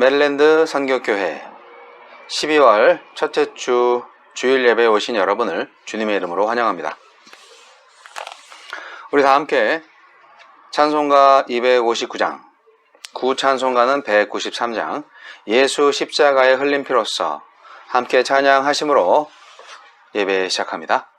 메릴랜드 선교교회 12월 첫째 주 주일 예배에 오신 여러분을 주님의 이름으로 환영합니다. 우리 다 함께 찬송가 259장, 구 찬송가는 193장, 예수 십자가의 흘린 피로써 함께 찬양하심으로 예배 시작합니다.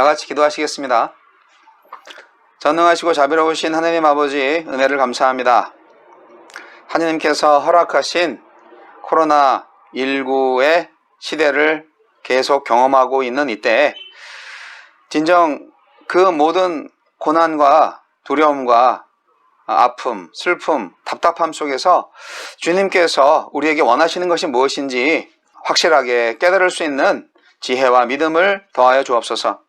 다 같이 기도하시겠습니다. 전능하시고 자비로우신 하나님 아버지 은혜를 감사합니다. 하나님께서 허락하신 코로나19의 시대를 계속 경험하고 있는 이때 진정 그 모든 고난과 두려움과 아픔, 슬픔, 답답함 속에서 주님께서 우리에게 원하시는 것이 무엇인지 확실하게 깨달을 수 있는 지혜와 믿음을 더하여 주옵소서.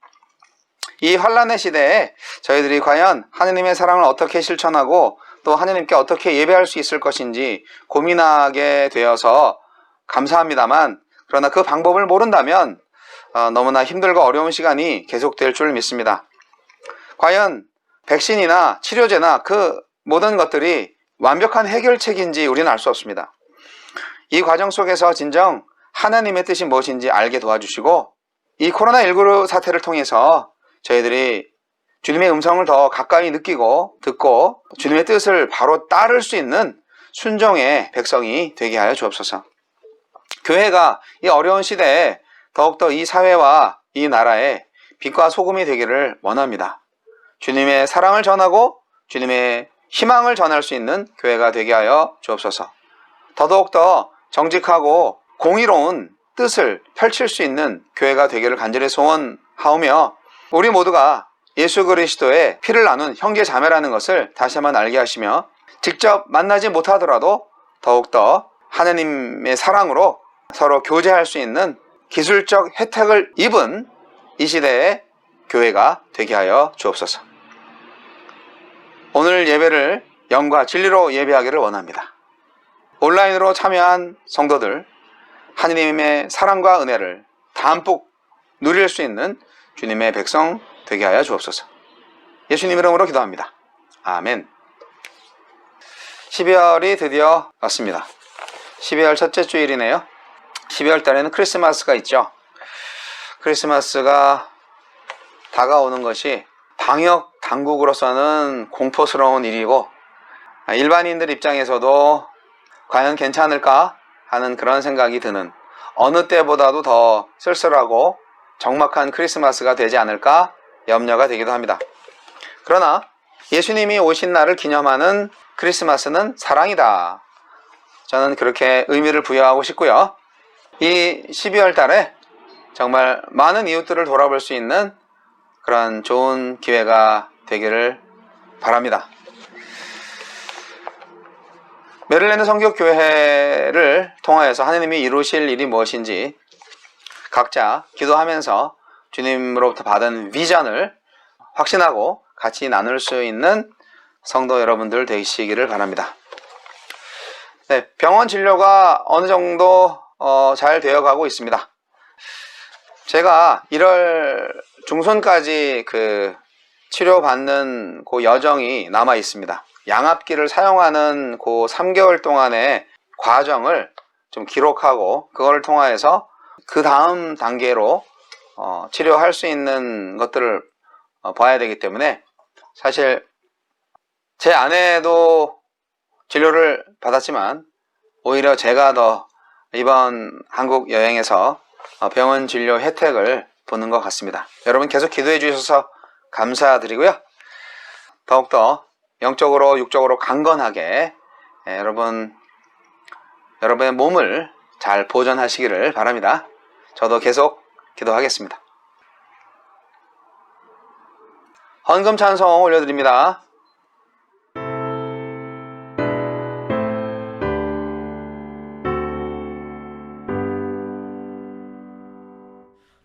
이 환란의 시대에 저희들이 과연 하느님의 사랑을 어떻게 실천하고 또 하느님께 어떻게 예배할 수 있을 것인지 고민하게 되어서 감사합니다만 그러나 그 방법을 모른다면 어, 너무나 힘들고 어려운 시간이 계속될 줄 믿습니다. 과연 백신이나 치료제나 그 모든 것들이 완벽한 해결책인지 우리는 알 수 없습니다. 이 과정 속에서 진정 하나님의 뜻이 무엇인지 알게 도와주시고 이 코로나19 사태를 통해서 저희들이 주님의 음성을 더 가까이 느끼고 듣고 주님의 뜻을 바로 따를 수 있는 순종의 백성이 되게 하여 주옵소서. 교회가 이 어려운 시대에 더욱더 이 사회와 이 나라에 빛과 소금이 되기를 원합니다. 주님의 사랑을 전하고 주님의 희망을 전할 수 있는 교회가 되게 하여 주옵소서. 더더욱더 정직하고 공의로운 뜻을 펼칠 수 있는 교회가 되기를 간절히 소원하오며 우리 모두가 예수 그리스도의 피를 나눈 형제 자매라는 것을 다시 한번 알게 하시며 직접 만나지 못하더라도 더욱더 하나님의 사랑으로 서로 교제할 수 있는 기술적 혜택을 입은 이 시대의 교회가 되게 하여 주옵소서. 오늘 예배를 영과 진리로 예배하기를 원합니다. 온라인으로 참여한 성도들, 하느님의 사랑과 은혜를 담뿍 누릴 수 있는 주님의 백성 되게 하여 주옵소서. 예수님 이름으로 기도합니다. 아멘. 12월이 드디어 왔습니다. 12월 첫째 주일이네요. 12월 달에는 크리스마스가 있죠. 크리스마스가 다가오는 것이 방역 당국으로서는 공포스러운 일이고 일반인들 입장에서도 과연 괜찮을까 하는 그런 생각이 드는 어느 때보다도 더 쓸쓸하고 적막한 크리스마스가 되지 않을까 염려가 되기도 합니다. 그러나 예수님이 오신 날을 기념하는 크리스마스는 사랑이다. 저는 그렇게 의미를 부여하고 싶고요. 이 12월 달에 정말 많은 이웃들을 돌아볼 수 있는 그런 좋은 기회가 되기를 바랍니다. 메릴랜드 성교교회를 통하여서 하나님이 이루실 일이 무엇인지 각자 기도하면서 주님으로부터 받은 비전을 확신하고 같이 나눌 수 있는 성도 여러분들 되시기를 바랍니다. 네, 병원 진료가 어느 정도 어, 잘 되어가고 있습니다. 제가 1월 중순까지 그 치료받는 그 여정이 남아 있습니다. 양압기를 사용하는 그 3개월 동안의 과정을 좀 기록하고 그걸 통하여서 그 다음 단계로 어, 치료할 수 있는 것들을 어, 봐야 되기 때문에 사실 제 아내도 진료를 받았지만 오히려 제가 더 이번 한국 여행에서 어, 병원 진료 혜택을 보는 것 같습니다. 여러분 계속 기도해 주셔서 감사드리고요. 더욱더 영적으로 육적으로 강건하게 예, 여러분 여러분의 몸을 잘 보존하시기를 바랍니다. 저도 계속 기도하겠습니다. 헌금 찬송 올려드립니다.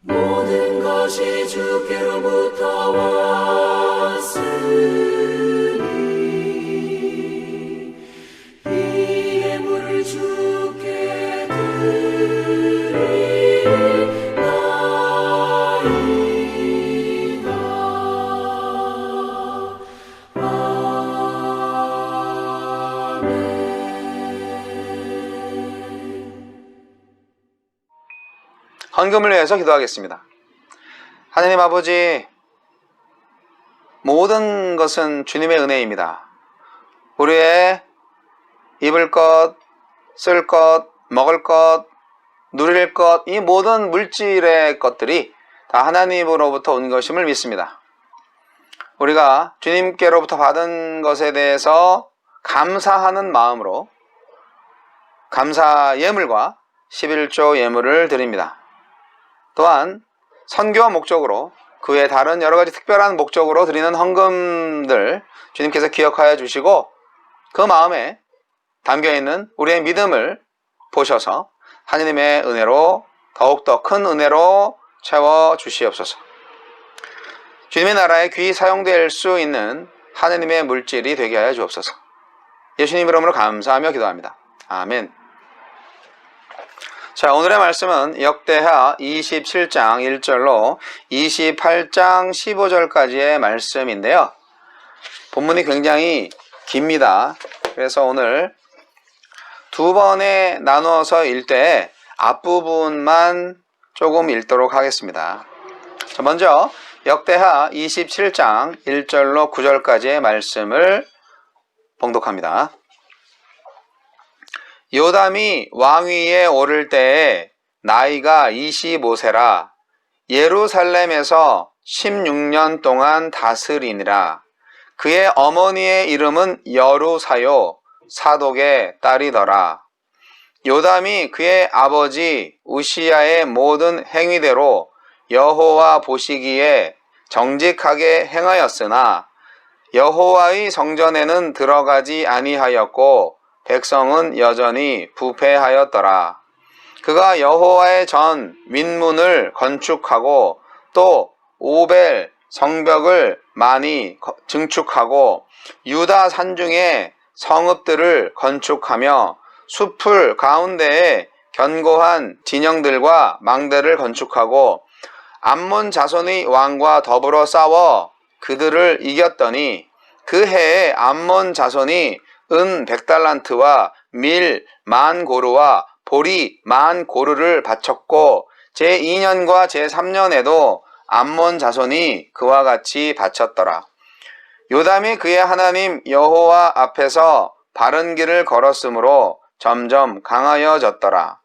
모든 것이 주께로부터 왔 헌금을 위해서 기도하겠습니다. 하나님 아버지, 모든 것은 주님의 은혜입니다. 우리의 입을 것, 쓸 것, 먹을 것, 누릴 것, 이 모든 물질의 것들이 다 하나님으로부터 온 것임을 믿습니다. 우리가 주님께로부터 받은 것에 대해서 감사하는 마음으로 감사 예물과 11조 예물을 드립니다. 또한 선교와 목적으로 그 외 다른 여러 가지 특별한 목적으로 드리는 헌금들 주님께서 기억하여 주시고 그 마음에 담겨 있는 우리의 믿음을 보셔서 하나님의 은혜로 더욱더 큰 은혜로 채워 주시옵소서. 주님의 나라에 귀히 사용될 수 있는 하나님의 물질이 되게 하여 주옵소서. 예수님 이름으로 감사하며 기도합니다. 아멘. 자, 오늘의 말씀은 역대하 27장 1절로 28장 15절까지의 말씀인데요. 본문이 굉장히 깁니다. 그래서 오늘 두 번에 나누어서 읽되 앞부분만 조금 읽도록 하겠습니다. 자, 먼저 역대하 27장 1절로 9절까지의 말씀을 봉독합니다. 요담이 왕위에 오를 때에 나이가 25세라 예루살렘에서 16년 동안 다스리니라. 그의 어머니의 이름은 여루사요 사독의 딸이더라. 요담이 그의 아버지 우시야의 모든 행위대로 여호와 보시기에 정직하게 행하였으나 여호와의 성전에는 들어가지 아니하였고 백성은 여전히 부패하였더라. 그가 여호와의 전 윗문을 건축하고 또 오벨 성벽을 많이 거- 증축하고 유다 산중에 성읍들을 건축하며 숲을 가운데에 견고한 진영들과 망대를 건축하고 암몬 자손의 왕과 더불어 싸워 그들을 이겼더니 그 해에 암몬 자손이 은 백달란트와 밀 만 고르와 보리 만 고르를 바쳤고 제 2년과 제 3년에도 암몬 자손이 그와 같이 바쳤더라. 요담이 그의 하나님 여호와 앞에서 바른 길을 걸었으므로 점점 강하여졌더라.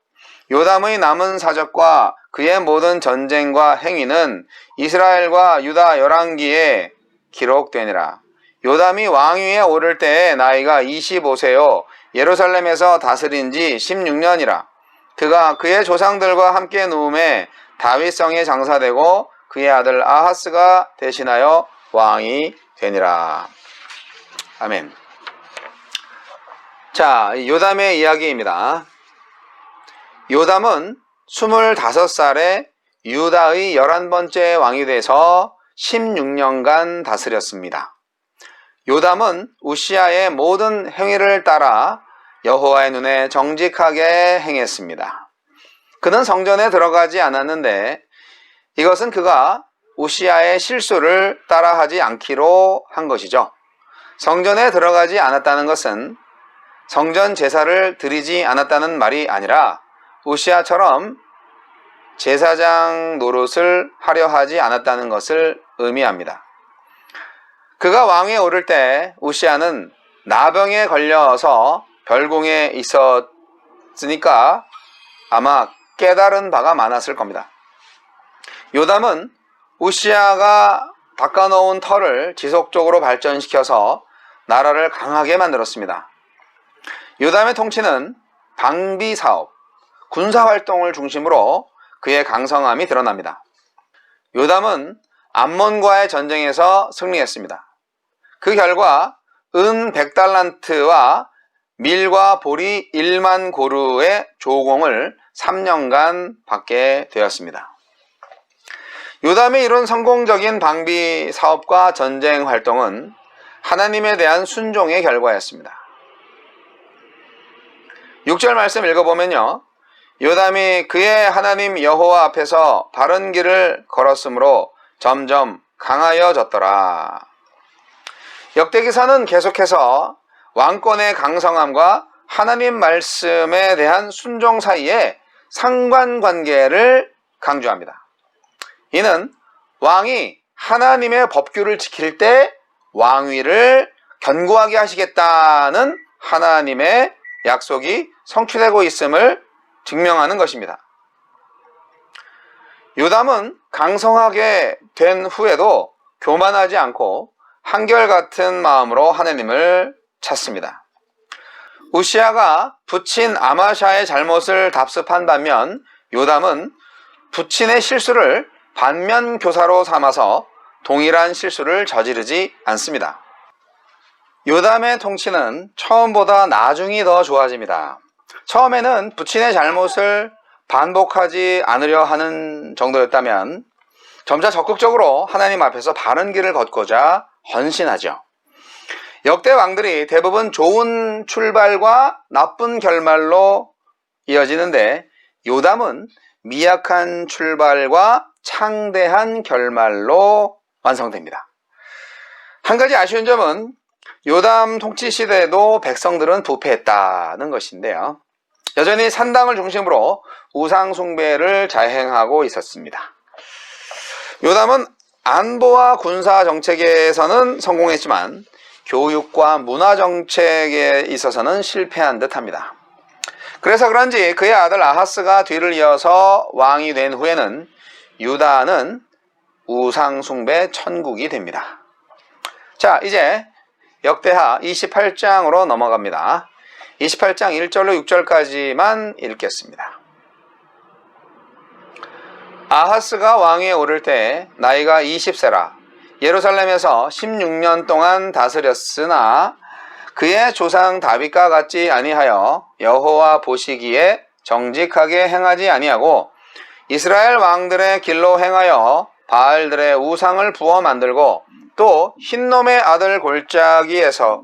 요담의 남은 사적과 그의 모든 전쟁과 행위는 이스라엘과 유다 열왕기에 기록되니라. 요담이 왕위에 오를 때에 나이가 25세요. 예루살렘에서 다스린 지 16년이라. 그가 그의 조상들과 함께 누움에 다윗성에 장사되고 그의 아들 아하스가 대신하여 왕이 되니라. 아멘. 자, 요담의 이야기입니다. 요담은 25살에 유다의 11번째 왕이 돼서 16년간 다스렸습니다. 요담은 우시아의 모든 행위를 따라 여호와의 눈에 정직하게 행했습니다. 그는 성전에 들어가지 않았는데 이것은 그가 우시아의 실수를 따라하지 않기로 한 것이죠. 성전에 들어가지 않았다는 것은 성전 제사를 드리지 않았다는 말이 아니라 우시아처럼 제사장 노릇을 하려 하지 않았다는 것을 의미합니다. 그가 왕위에 오를 때 우시아는 나병에 걸려서 별궁에 있었으니까 아마 깨달은 바가 많았을 겁니다. 요담은 우시아가 닦아놓은 털을 지속적으로 발전시켜서 나라를 강하게 만들었습니다. 요담의 통치는 방비 사업, 군사 활동을 중심으로 그의 강성함이 드러납니다. 요담은 암몬과의 전쟁에서 승리했습니다. 그 결과 은 100달란트와 밀과 보리 1만 고루의 조공을 3년간 받게 되었습니다. 요담이 이룬 성공적인 방비 사업과 전쟁 활동은 하나님에 대한 순종의 결과였습니다. 6절 말씀 읽어보면요. 요담이 그의 하나님 여호와 앞에서 바른 길을 걸었으므로 점점 강하여졌더라. 역대기사는 계속해서 왕권의 강성함과 하나님 말씀에 대한 순종 사이에 상관관계를 강조합니다. 이는 왕이 하나님의 법규를 지킬 때 왕위를 견고하게 하시겠다는 하나님의 약속이 성취되고 있음을 증명하는 것입니다. 요담은 강성하게 된 후에도 교만하지 않고 한결같은 마음으로 하나님을 찾습니다. 우시아가 부친 아마샤의 잘못을 답습한 반면 요담은 부친의 실수를 반면 교사로 삼아서 동일한 실수를 저지르지 않습니다. 요담의 통치는 처음보다 나중이 더 좋아집니다. 처음에는 부친의 잘못을 반복하지 않으려 하는 정도였다면 점차 적극적으로 하나님 앞에서 바른 길을 걷고자 헌신하죠. 역대 왕들이 대부분 좋은 출발과 나쁜 결말로 이어지는데 요담은 미약한 출발과 창대한 결말로 완성됩니다. 한 가지 아쉬운 점은 요담 통치 시대에도 백성들은 부패했다는 것인데요. 여전히 산당을 중심으로 우상 숭배를 자행하고 있었습니다. 요담은 안보와 군사 정책에서는 성공했지만 교육과 문화 정책에 있어서는 실패한 듯 합니다. 그래서 그런지 그의 아들 아하스가 뒤를 이어서 왕이 된 후에는 유다는 우상 숭배 천국이 됩니다. 자, 이제 역대하 28장으로 넘어갑니다. 28장 1절로 6절까지만 읽겠습니다. 아하스가 왕위에 오를 때 나이가 20세라. 예루살렘에서 16년 동안 다스렸으나 그의 조상 다윗과 같지 아니하여 여호와 보시기에 정직하게 행하지 아니하고 이스라엘 왕들의 길로 행하여 바알들의 우상을 부어 만들고 또 흰놈의 아들 골짜기에서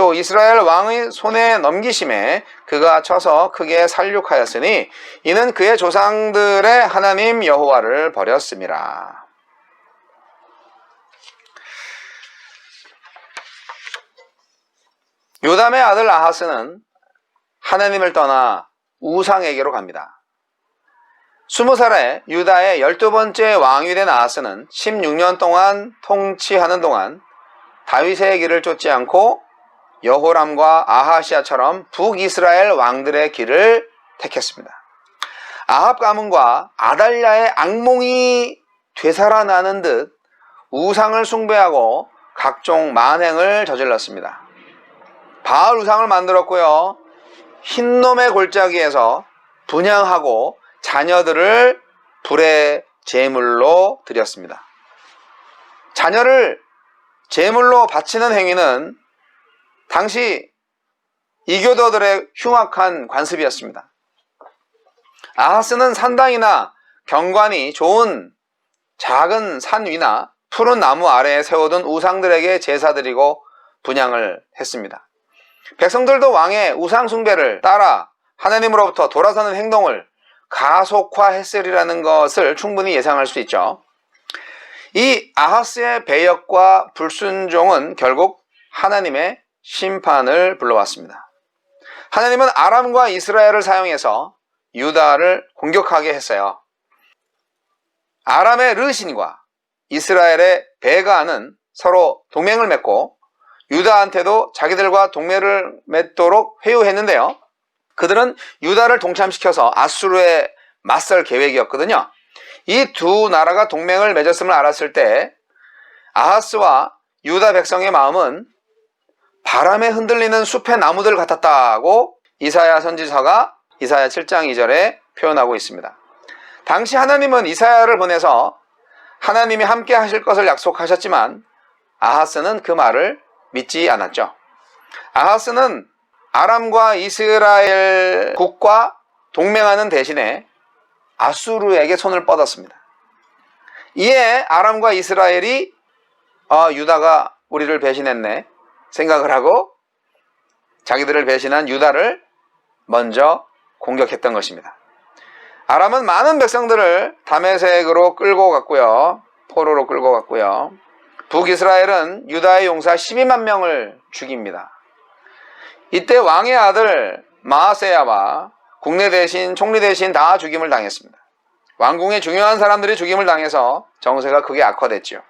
또 이스라엘 왕의 손에 넘기심에 그가 쳐서 크게 살육하였으니 이는 그의 조상들의 하나님 여호와를 버렸습니다. 요담의 아들 아하스는 하나님을 떠나 우상에게로 갑니다. 스무 살에 유다의 열두 번째 왕이 된 아하스는 16년 동안 통치하는 동안 다윗의 길을 쫓지 않고 여호람과 아하시아처럼 북이스라엘 왕들의 길을 택했습니다. 아합 가문과 아달랴의 악몽이 되살아나는 듯 우상을 숭배하고 각종 만행을 저질렀습니다. 바알 우상을 만들었고요. 흰놈의 골짜기에서 분양하고 자녀들을 불의 제물로 드렸습니다. 자녀를 제물로 바치는 행위는 당시 이교도들의 흉악한 관습이었습니다. 아하스는 산당이나 경관이 좋은 작은 산 위나 푸른 나무 아래에 세워둔 우상들에게 제사드리고 분양을 했습니다. 백성들도 왕의 우상숭배를 따라 하나님으로부터 돌아서는 행동을 가속화했으리라는 것을 충분히 예상할 수 있죠. 이 아하스의 배역과 불순종은 결국 하나님의 심판을 불러왔습니다. 하나님은 아람과 이스라엘을 사용해서 유다를 공격하게 했어요. 아람의 르신과 이스라엘의 베가는 서로 동맹을 맺고 유다한테도 자기들과 동맹을 맺도록 회유했는데요. 그들은 유다를 동참시켜서 아수르에 맞설 계획이었거든요. 이 두 나라가 동맹을 맺었음을 알았을 때 아하스와 유다 백성의 마음은 바람에 흔들리는 숲의 나무들 같았다고 이사야 선지서가 이사야 7장 2절에 표현하고 있습니다. 당시 하나님은 이사야를 보내서 하나님이 함께 하실 것을 약속하셨지만 아하스는 그 말을 믿지 않았죠. 아하스는 아람과 이스라엘 국과 동맹하는 대신에 아수르에게 손을 뻗었습니다. 이에 아람과 이스라엘이 아, 유다가 우리를 배신했네 생각을 하고 자기들을 배신한 유다를 먼저 공격했던 것입니다. 아람은 많은 백성들을 다메색으로 끌고 갔고요. 포로로 끌고 갔고요. 북이스라엘은 유다의 용사 12만 명을 죽입니다. 이때 왕의 아들 마아세야와 국내 대신 총리 대신 다 죽임을 당했습니다. 왕궁의 중요한 사람들이 죽임을 당해서 정세가 크게 악화됐지요.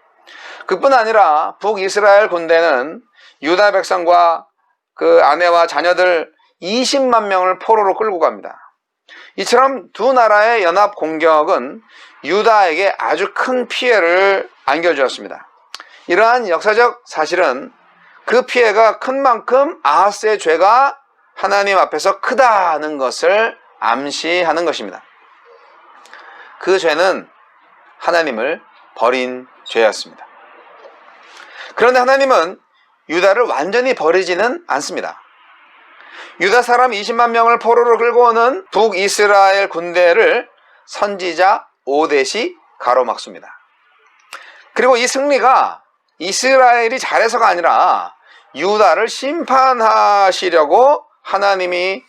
그뿐 아니라 북이스라엘 군대는 유다 백성과 그 아내와 자녀들 20만 명을 포로로 끌고 갑니다. 이처럼 두 나라의 연합 공격은 유다에게 아주 큰 피해를 안겨주었습니다. 이러한 역사적 사실은 그 피해가 큰 만큼 아하스의 죄가 하나님 앞에서 크다는 것을 암시하는 것입니다. 그 죄는 하나님을 버린 죄였습니다. 그런데 하나님은 유다를 완전히 버리지는 않습니다. 유다 사람 20만 명을 포로로 끌고 오는 북이스라엘 군대를 선지자 오댓이 가로막습니다. 그리고 이 승리가 이스라엘이 잘해서가 아니라 유다를 심판하시려고 하나님이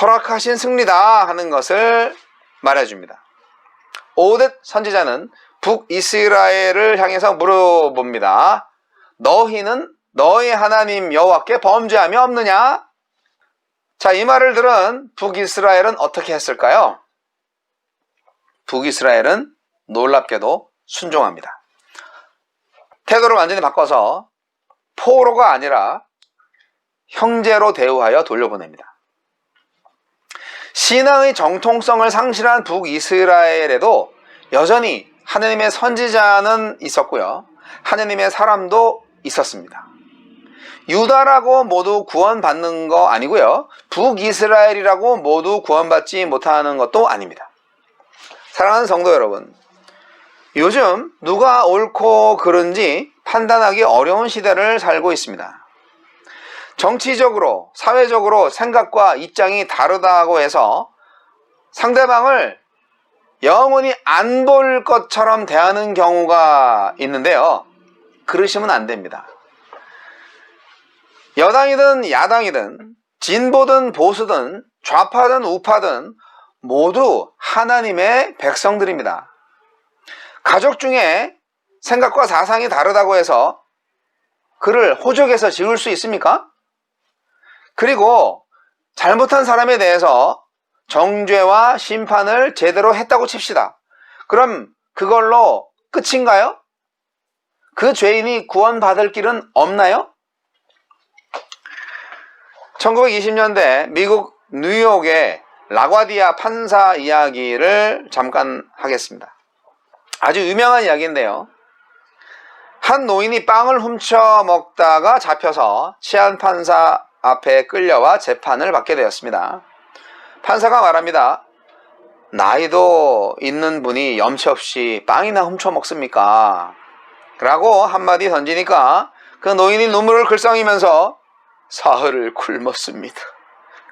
허락하신 승리다 하는 것을 말해줍니다. 오댓 선지자는 북이스라엘을 향해서 물어봅니다. 너희는 너희 하나님 여호와께 범죄함이 없느냐? 자, 이 말을 들은 북이스라엘은 어떻게 했을까요? 북이스라엘은 놀랍게도 순종합니다. 태도를 완전히 바꿔서 포로가 아니라 형제로 대우하여 돌려보냅니다. 신앙의 정통성을 상실한 북이스라엘에도 여전히 하느님의 선지자는 있었고요. 하느님의 사람도 있었습니다. 유다라고 모두 구원받는 거 아니고요. 북이스라엘이라고 모두 구원받지 못하는 것도 아닙니다. 사랑하는 성도 여러분, 요즘 누가 옳고 그른지 판단하기 어려운 시대를 살고 있습니다. 정치적으로, 사회적으로 생각과 입장이 다르다고 해서 상대방을 영원히 안 볼 것처럼 대하는 경우가 있는데요. 그러시면 안 됩니다. 여당이든 야당이든 진보든 보수든 좌파든 우파든 모두 하나님의 백성들입니다. 가족 중에 생각과 사상이 다르다고 해서 그를 호적에서 지울 수 있습니까? 그리고 잘못한 사람에 대해서 정죄와 심판을 제대로 했다고 칩시다. 그럼 그걸로 끝인가요? 그 죄인이 구원받을 길은 없나요? 1920년대 미국 뉴욕의 라과디아 판사 이야기를 잠깐 하겠습니다. 아주 유명한 이야기인데요. 한 노인이 빵을 훔쳐 먹다가 잡혀서 치안 판사 앞에 끌려와 재판을 받게 되었습니다. 판사가 말합니다. 나이도 있는 분이 염치 없이 빵이나 훔쳐 먹습니까? 라고 한마디 던지니까 그 노인이 눈물을 글썽이면서 사흘을 굶었습니다.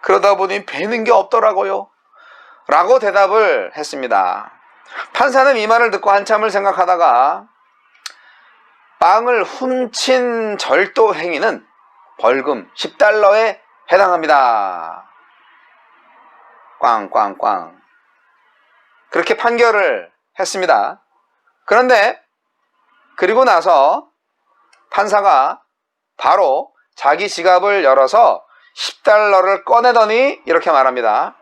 그러다 보니 배는 게 없더라고요. 라고 대답을 했습니다. 판사는 이 말을 듣고 한참을 생각하다가 빵을 훔친 절도 행위는 벌금 10달러에 해당합니다. 꽝꽝꽝. 그렇게 판결을 했습니다. 그런데 그리고 나서 판사가 바로 자기 지갑을 열어서 10달러를 꺼내더니 이렇게 말합니다.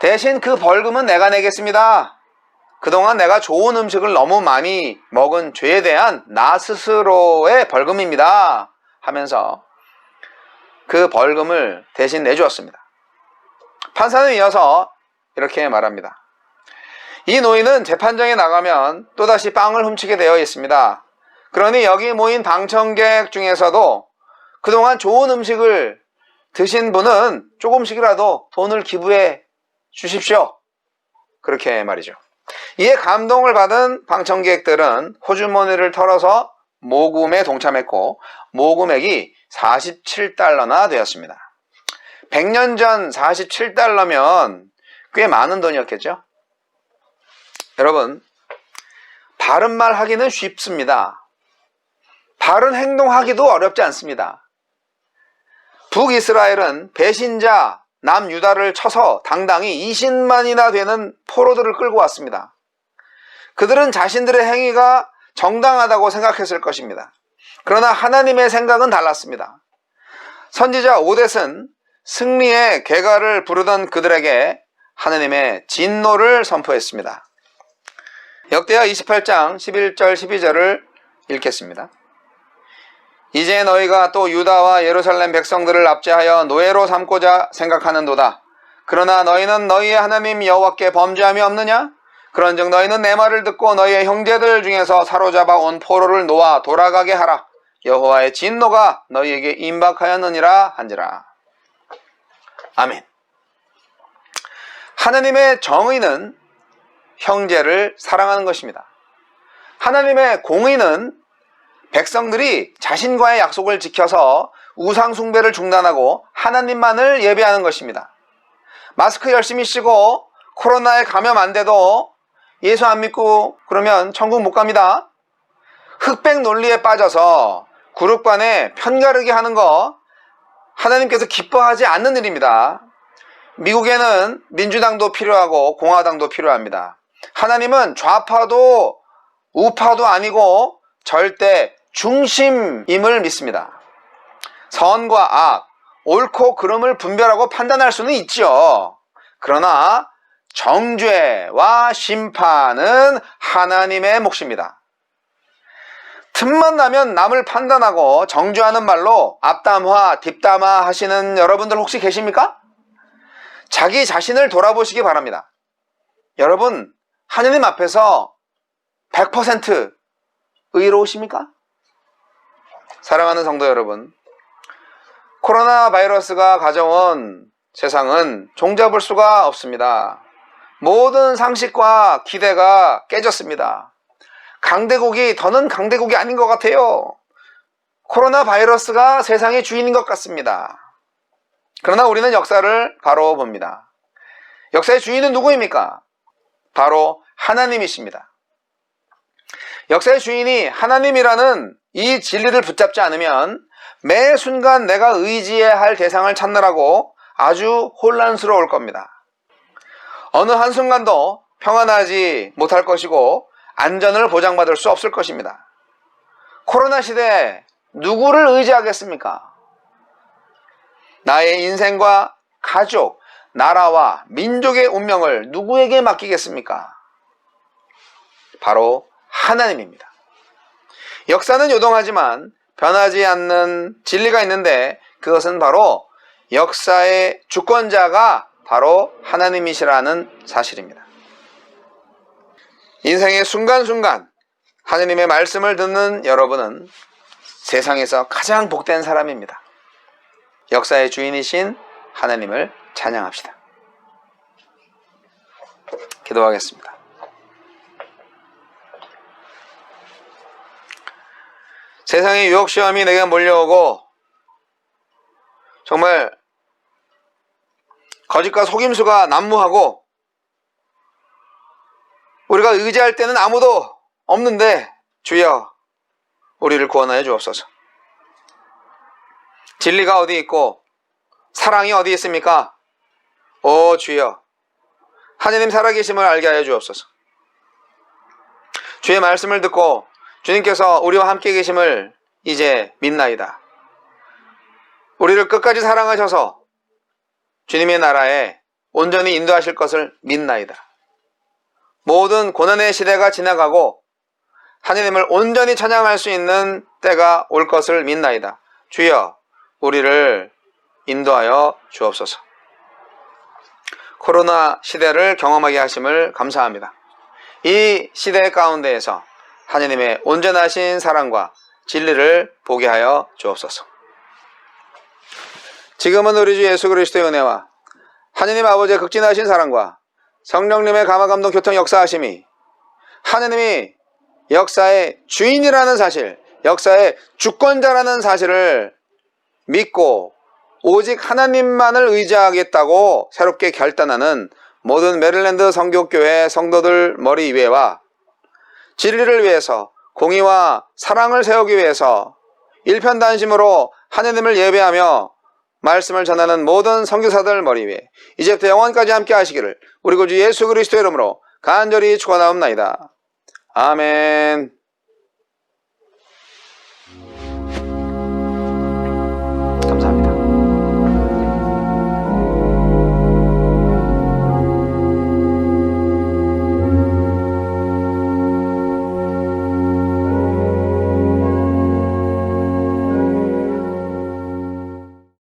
대신 그 벌금은 내가 내겠습니다. 그동안 내가 좋은 음식을 너무 많이 먹은 죄에 대한 나 스스로의 벌금입니다. 하면서 그 벌금을 대신 내주었습니다. 판사는 이어서 이렇게 말합니다. 이 노인은 재판정에 나가면 또다시 빵을 훔치게 되어 있습니다. 그러니 여기 모인 방청객 중에서도 그동안 좋은 음식을 드신 분은 조금씩이라도 돈을 기부해 주십시오. 그렇게 말이죠. 이에 감동을 받은 방청객들은 호주머니를 털어서 모금에 동참했고 모금액이 47달러나 되었습니다. 100년 전 47달러면 꽤 많은 돈이었겠죠? 여러분, 바른 말 하기는 쉽습니다. 바른 행동하기도 어렵지 않습니다. 북이스라엘은 배신자 남유다를 쳐서 당당히 20만이나 되는 포로들을 끌고 왔습니다. 그들은 자신들의 행위가 정당하다고 생각했을 것입니다. 그러나 하나님의 생각은 달랐습니다. 선지자 오뎃은 승리의 개가를 부르던 그들에게 하나님의 진노를 선포했습니다. 역대하 28장 11절 12절을 읽겠습니다. 이제 너희가 또 유다와 예루살렘 백성들을 납치하여 노예로 삼고자 생각하는도다. 그러나 너희는 너희의 하나님 여호와께 범죄함이 없느냐? 그런즉 너희는 내 말을 듣고 너희의 형제들 중에서 사로잡아 온 포로를 놓아 돌아가게 하라. 여호와의 진노가 너희에게 임박하였느니라 한지라. 아멘. 하나님의 정의는 형제를 사랑하는 것입니다. 하나님의 공의는 백성들이 자신과의 약속을 지켜서 우상 숭배를 중단하고 하나님만을 예배하는 것입니다. 마스크 열심히 쓰고 코로나에 감염 안 돼도 예수 안 믿고 그러면 천국 못 갑니다. 흑백 논리에 빠져서 그룹 간에 편가르게 하는 거 하나님께서 기뻐하지 않는 일입니다. 미국에는 민주당도 필요하고 공화당도 필요합니다. 하나님은 좌파도 우파도 아니고 절대 중심임을 믿습니다. 선과 악, 옳고 그름을 분별하고 판단할 수는 있죠. 그러나 정죄와 심판은 하나님의 몫입니다. 틈만 나면 남을 판단하고 정죄하는 말로 앞담화, 뒷담화 하시는 여러분들 혹시 계십니까? 자기 자신을 돌아보시기 바랍니다. 여러분, 하느님 앞에서 100% 의로우십니까? 사랑하는 성도 여러분, 코로나 바이러스가 가져온 세상은 종잡을 수가 없습니다. 모든 상식과 기대가 깨졌습니다. 강대국이 더는 강대국이 아닌 것 같아요. 코로나 바이러스가 세상의 주인인 것 같습니다. 그러나 우리는 역사를 바로 봅니다. 역사의 주인은 누구입니까? 바로 하나님이십니다. 역사의 주인이 하나님이라는 이 진리를 붙잡지 않으면 매 순간 내가 의지해야 할 대상을 찾느라고 아주 혼란스러울 겁니다. 어느 한순간도 평안하지 못할 것이고 안전을 보장받을 수 없을 것입니다. 코로나 시대에 누구를 의지하겠습니까? 나의 인생과 가족, 나라와 민족의 운명을 누구에게 맡기겠습니까? 바로 하나님입니다. 역사는 요동하지만 변하지 않는 진리가 있는데 그것은 바로 역사의 주권자가 바로 하나님이시라는 사실입니다. 인생의 순간순간 하나님의 말씀을 듣는 여러분은 세상에서 가장 복된 사람입니다. 역사의 주인이신 하나님을 찬양합시다. 기도하겠습니다. 세상의 유혹 시험이 내게 몰려오고 정말 거짓과 속임수가 난무하고 우리가 의지할 때는 아무도 없는데 주여 우리를 구원하여 주옵소서. 진리가 어디 있고 사랑이 어디 있습니까? 오 주여 하나님 살아계심을 알게 하여 주옵소서. 주의 말씀을 듣고 주님께서 우리와 함께 계심을 이제 믿나이다. 우리를 끝까지 사랑하셔서 주님의 나라에 온전히 인도하실 것을 믿나이다. 모든 고난의 시대가 지나가고 하나님을 온전히 찬양할 수 있는 때가 올 것을 믿나이다. 주여, 우리를 인도하여 주옵소서. 코로나 시대를 경험하게 하심을 감사합니다. 이 시대 가운데에서 하나님의 온전하신 사랑과 진리를 보게 하여 주옵소서. 지금은 우리 주 예수 그리스도의 은혜와 하나님 아버지의 극진하신 사랑과 성령님의 감화감동 교통 역사하심이 하나님이 역사의 주인이라는 사실, 역사의 주권자라는 사실을 믿고 오직 하나님만을 의지하겠다고 새롭게 결단하는 모든 메릴랜드 성교교회 성도들 머리 위에와 진리를 위해서 공의와 사랑을 세우기 위해서 일편단심으로 하나님을 예배하며 말씀을 전하는 모든 선교사들 머리 위에 이제부터 영원까지 함께 하시기를 우리 구주 예수 그리스도 이름으로 간절히 축원하옵나이다. 아멘.